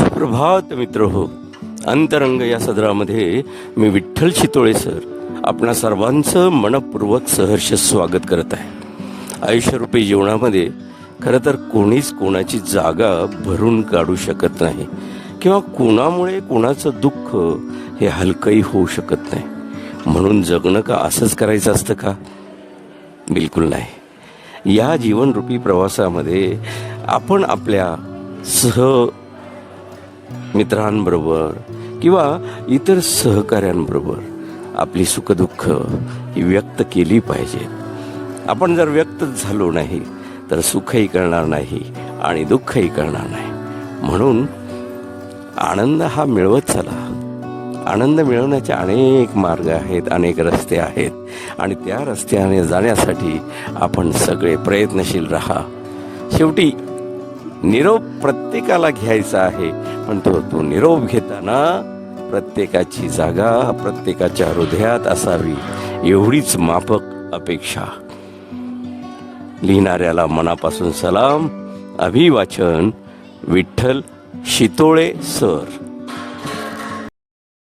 सुप्रभात मित्र. हो अंतरंग या सदरामध्ये मी विठ्ठल शितोळे सर आपणा सर्वांचं मनपूर्वक सहर्ष स्वागत करत आहे. आयुष्यरूपी जीवनामध्ये खरं तर कोणीच कोणाची जागा भरून काढू शकत नाही किंवा कोणामुळे कोणाचं दुःख हे हलकंही होऊ शकत नाही. म्हणून जगणं का असंच करायचं असतं का? बिलकुल नाही. या जीवनरूपी प्रवासामध्ये आपण आपल्या सह मित्रांबरोबर किंवा इतर सहकाऱ्यांबरोबर आपली सुखदुःख ही व्यक्त केली पाहिजे. आपण जर व्यक्त झालो नाही तर सुखही करणार नाही आणि दुःखही करणार नाही. म्हणून आनंद हा मिळवत चला. आनंद मिळवण्याचे अनेक मार्ग आहेत अनेक रस्ते आहेत आणि त्या रस्त्याने जाण्यासाठी आपण सगळे प्रयत्नशील राहा. शेवटी निरोप प्रत्येकाला घ्यायचा आहे. पण तो तो निरोप घेताना प्रत्येकाची जागा प्रत्येकाच्या हृदयात असावी एवढीच माफक अपेक्षा. लिहिणाऱ्याला मनापासून सलाम. अभिवाचन विठ्ठल शितोळे सर.